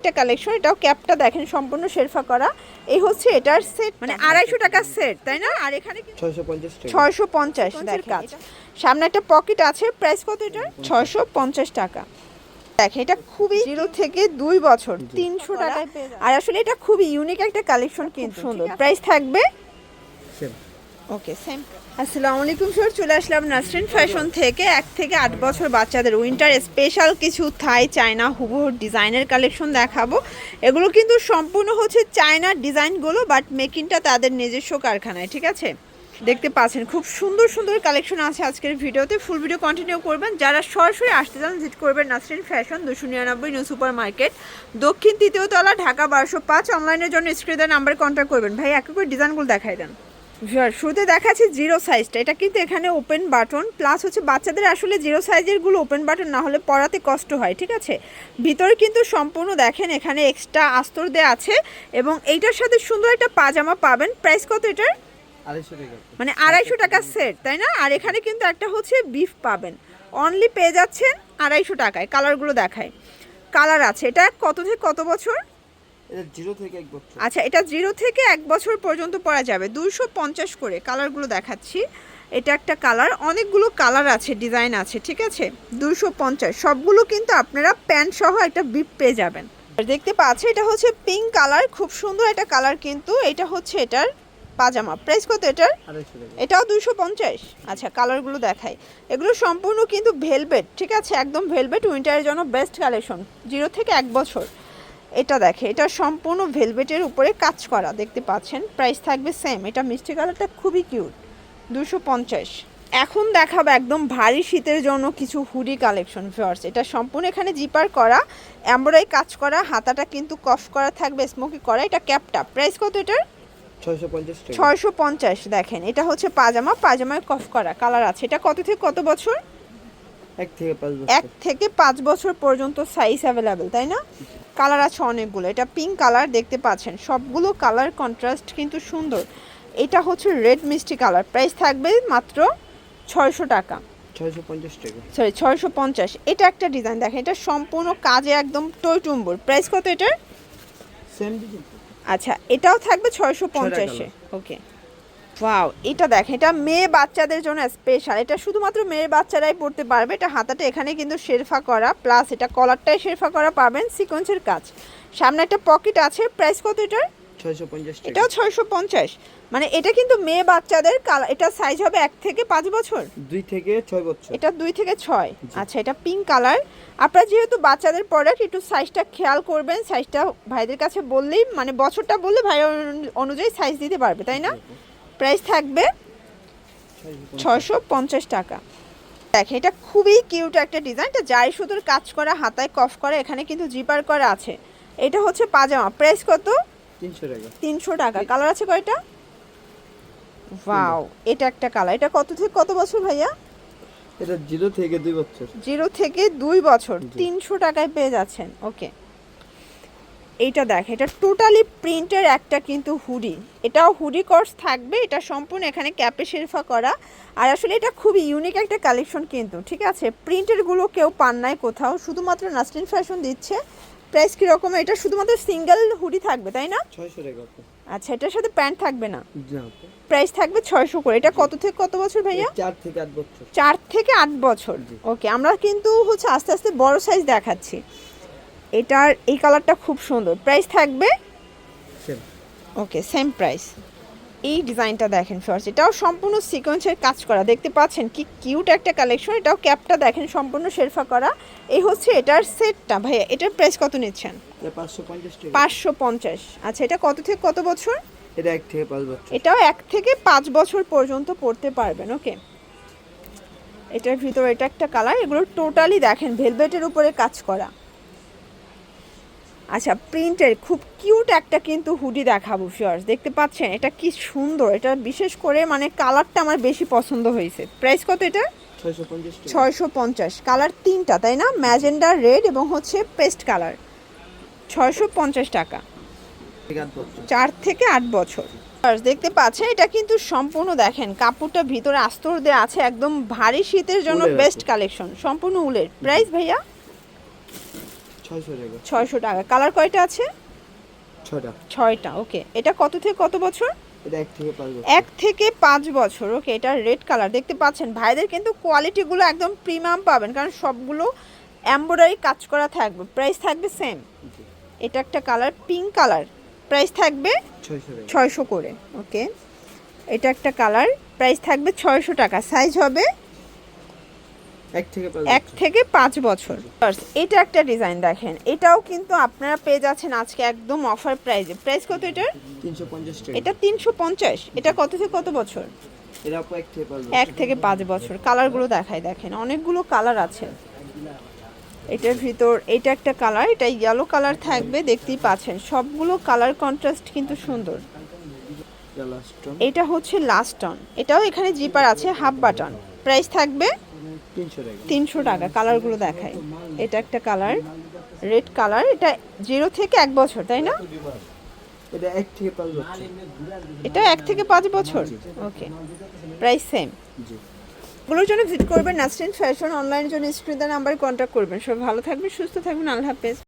একটা কালেকশন এটাও ক্যাপটা দেখেন সম্পূর্ণ শেরফা করা। এই হচ্ছে এটার সেট মানে আড়াইশো টাকার সেট তাই না? আর এখানে ছয়শো পঞ্চাশ ছয়শো কাজ। সামনে একটা পকেট আছে প্রাইস কত এটার? ছয়শো পঞ্চাশ। টাকা। দেখেন এটা খুবই জিরো থেকে দুই বছর তিনশো টাকায়। আর আসলে এটা খুবই ইউনিক একটা কালেকশন কিন্তু। সুন্দর। প্রাইস থাকবে সেম ওকে সেম আসসালামু আলাইকুম, স্যার। চলে আসলাম নাসরিন ফ্যাশন থেকে। এক থেকে আট বছর বাচ্চাদের উইন্টার, স্পেশাল কিছু থাই, চায়না, হুবহু ডিজাইনের কালেকশন দেখাবো। এগুলো কিন্তু সম্পূর্ণ হচ্ছে চায়নার ডিজাইনগুলো, বাট মেকিংটা তাদের নিজস্ব কারখানায়, ঠিক আছে? দেখতে পাচ্ছেন, খুব সুন্দর সুন্দর কালেকশন আছে আজকের ভিডিওতে। ফুল ভিডিও কন্টিনিউ করবেন। যারা সরাসরি আসতে চান ভিজিট করবেন নাসরিন ফ্যাশন, দুশো নিরানব্বই নিউ সুপার মার্কেট দক্ষিণ তৃতীয় তলা, ঢাকা বারোশো পাঁচ। অনলাইনের জন্য স্ক্রিনের নাম্বারে কন্ট্যাক্ট করবেন। ভাই, এক করে ডিজাইনগুলো দেখাই দেন। শুরুতে দেখাচ্ছি জিরো সাইজটা এটা কিন্তু এখানে ওপেন বাটন প্লাস হচ্ছে বাচ্চাদের আসলে জিরো সাইজেরগুলো ওপেন বাটন না হলে পড়াতে কষ্ট হয় ঠিক আছে? ভিতরে কিন্তু সম্পূর্ণ দেখেন এখানে এক্সট্রা আস্তর দেওয়া আছে এবং এইটার সাথে সুন্দর একটা পাজামা পাবেন। প্রাইস কত এটার? মানে আড়াইশো টাকা সেট তাই না? আর এখানে কিন্তু একটা হচ্ছে বিফ পাবেন। অনলি পেয়ে যাচ্ছেন আড়াইশো টাকায় কালারগুলো দেখায়। কালার আছে। এটা কত থেকে কত বছর? আচ্ছা এটা জিরো থেকে এক বছর পর্যন্ত পরা যাবে। দুশো পঞ্চাশ করে কালারগুলো দেখাচ্ছি। এটা একটা কালার অনেকগুলো কালার আছে ডিজাইন আছে ঠিক আছে? দুশো পঞ্চাশ সবগুলো কিন্তু আপনারা প্যান্ট সহ একটা বিপ পেয়ে যাবেন। দেখতে পাচ্ছেন এটা হচ্ছে পিঙ্ক কালার খুব সুন্দর একটা কালার কিন্তু এটা হচ্ছে এটার পাজামা। প্রাইস কত এটার? এটাও দুশো পঞ্চাশ। আচ্ছা কালারগুলো দেখাই। এগুলো সম্পূর্ণ কিন্তু ভেলভেট ঠিক আছে? একদম ভেলভেট উইন্টারের জন্য বেস্ট কালেকশন জিরো থেকে এক বছর। এটা দেখে এটা সম্পূর্ণ ভেলভেটের উপরে কাজ করা দেখতে পাচ্ছেন? প্রাইস থাকবে সেম এটা মিষ্টি কালারটা খুবই কিউট দুশো পঞ্চাশ। এখন দেখাবো একদম ভারী শীতের জন্য কিছু হুডি কালেকশন ভিউয়ার্স এটা সম্পূর্ণ এখানে জিপার করা এমব্রয়ডারি কাজ করা হাতাটা কিন্তু কফ করা থাকবে স্মোকি করা এটা ক্যাপটা প্রাইস কত এটার? ছয়শো পঞ্চাশ দেখেন এটা হচ্ছে পাজামা পাজামায় কফ করা কালার আছে এটা কত থেকে কত বছর? এক থেকে পাঁচ বছর। পর্যন্ত সাইজ অ্যাভেলেবেল তাই না? কালার আছে অনেকগুলো। এটা পিঙ্ক কালার দেখতে পাচ্ছেন। সবগুলো কালার কন্ট্রাস্ট কিন্তু সুন্দর। এটা হচ্ছে রেড মিষ্টি কালার। প্রাইস থাকবে মাত্র ছয়শো টাকা। সরি ছয়শো পঞ্চাশ। এটা একটা ডিজাইন দেখেন। এটা সম্পূর্ণ কাজে একদম টইটুম্বুর। প্রাইস কত এটার? আচ্ছা এটাও থাকবে ছয়শো পঞ্চাশে। ওকে ওয়াও এটা দেখেন এটা মেয়ে বাচ্চাদের জন্য স্পেশাল এটা শুধুমাত্র মেয়ে বাচ্চারাই পড়তে পারবে এটা হাতাটা এখানে কিন্তু শেরফা করা। প্লাস এটা কলারটাই শেরফা করা পাবেন সিকোয়েন্সের কাজ। সামনে একটা পকেট আছে প্রাইস কত এটার? এটাও ছয়শো পঞ্চাশ। মানে এটা কিন্তু মেয়ে বাচ্চাদের কালার এটা সাইজ হবে এক থেকে পাঁচ বছর? দুই থেকে ছয় বছর। এটা দুই থেকে ছয়। আচ্ছা এটা পিঙ্ক কালার আপনারা যেহেতু বাচ্চাদের প্রোডাক্ট একটু সাইজটা খেয়াল করবেন সাইজটা ভাইদের কাছে বললেই মানে বছরটা বললে ভাই অনুযায়ী সাইজ দিতে পারবে তাই না? প্রাইস থাকবে ছয়শো পঞ্চাশ টাকা। দেখেন এটা খুবই কিউট একটা ডিজাইন। এটা যাই সুতোর কাজ করা হাতায় কফ করা এখানে কিন্তু জিপার করা আছে। এটা হচ্ছে পাজামা। প্রাইস কত? তিনশো টাকা। তিনশো টাকা। কালার আছে কয়টা? ওয়াও এটা একটা কালার। এটা কত থেকে কত বছর ভাইয়া? এটা জিরো থেকে দুই বছর। জিরো থেকে দুই বছর। তিনশো টাকায় পেয়ে যাচ্ছেন। ওকে। এইটা দেখ এটা টোটালি প্রিন্টের একটা কিন্তু হুডি এটাও হুডি কোর্স থাকবে এটা সম্পূর্ণ এখানে ক্যাপে শেরফা করা। আর আসলে এটা খুবই ইউনিক একটা কালেকশন কিন্তু ঠিক আছে? প্রিন্টেরগুলো কেউ পান নাই কোথাও শুধুমাত্র নাসরিন ফ্যাশন দিচ্ছে। প্রাইস কীরকম এটা শুধুমাত্র সিঙ্গেল হুডি থাকবে তাই না? আচ্ছা এটার সাথে প্যান্ট থাকবে না? না প্রাইস থাকবে ছয়শো করে। এটা কত থেকে কত বছর ভাইয়া? চার থেকে আট বছর। চার থেকে আট বছর। ওকে আমরা কিন্তু হচ্ছে আস্তে আস্তে বড় সাইজ দেখাচ্ছি। এটার এই কালারটা খুব সুন্দর। প্রাইস থাকবে? ওকে সেম প্রাইস এই ডিজাইনটা দেখেন ফার্স্ট এটাও সম্পূর্ণ সিকোয়েন্সের কাজ করা। দেখতে পাচ্ছেন কি কিউট একটা কালেকশন এটাও ক্যাপটা দেখেন সম্পূর্ণ শেরফা করা। এই হচ্ছে এটার সেটটা ভাইয়া এটার প্রাইস কত নিচ্ছেন? পাঁচশো পঞ্চাশ আচ্ছা এটা কত থেকে কত বছর? এটা এক থেকে পাঁচ বছর। এটাও এক থেকে পাঁচ বছর পর্যন্ত পড়তে পারবেন ওকে এটার ভিতরে এটা একটা কালার এগুলো টোটালি দেখেন ভেলভেটের উপরে কাজ করা। আচ্ছা প্রিন্টের খুব কিউট একটা কিন্তু হুডি দেখাবো ফিয়ার্স দেখতে পাচ্ছেন এটা কি সুন্দর। এটা বিশেষ করে মানে কালারটা আমার বেশি পছন্দ হয়েছে। প্রাইস কত এটা? ছয়শো পঞ্চাশ কালার তিনটা তাই না? ম্যাজেন্ডার রেড এবং হচ্ছে পেস্ট কালার ছয়শো পঞ্চাশ টাকা। চার থেকে আট বছর। দেখতে পাচ্ছেন এটা কিন্তু সম্পূর্ণ দেখেন কাপড়টা ভিতরে আস্তর দেওয়া আছে একদম ভারী শীতের জন্য বেস্ট কালেকশন সম্পূর্ণ উলের। প্রাইস ভাইয়া? ছয়শো টাকা। কালার কয়টা আছে? ছটা ছয়টা ওকে। এটা কত থেকে কত বছর? এক থেকে পাঁচ বছর। ওকে। এটা রেড কালার দেখতে পাচ্ছেন। ভাইদের কিন্তু কোয়ালিটিগুলো একদম প্রিমিয়াম পাবেন কারণ সবগুলো এমব্রয়ডারি কাজ করা থাকবে। প্রাইস থাকবে সেম এটা একটা কালার পিঙ্ক কালার। প্রাইস থাকবে ছয়শো করে ওকে। এটা একটা কালার প্রাইস থাকবে ছয়শো টাকা। সাইজ হবে এক থেকে পাঁচ বছর। এটা একটা ডিজাইন দেখেন। এটাও কিন্তু আপনারা পেয়ে যাচ্ছেন আজকে একদম অফার প্রাইজে প্রাইস কত এটার? এটা তিনশো পঞ্চাশ। এটা কত থেকে কত বছর? এক থেকে পাঁচ বছর। কালারগুলো দেখায় দেখেন। অনেকগুলো কালার আছে। এটার ভিতর এটা একটা কালার এটা ইয়েলো কালার থাকবে দেখতেই পাচ্ছেন। সবগুলো কালার কন্ট্রাস্ট কিন্তু সুন্দর। এটা এটা হচ্ছে লাস্ট টন এটাও এখানে জিপার আছে হাফ বাটন প্রাইস থাকবে তিনশো টাকা। কালারগুলো দেখায় এটা একটা কালার রেড কালার এটা জিরো থেকে এক বছর তাই না? এটা এক থেকে পাঁচ বছর। এটা এক থেকে পাঁচ বছর? ওকে প্রাইস সেমগুলোর জন্য ভিজিট করবেন নাসরিন ফ্যাশন অনলাইনের জন্য স্ক্রিন নাম্বার কন্ট্যাক্ট করবেন। সব ভালো থাকবেন সুস্থ থাকবেন আল্লাহ হাফেজ।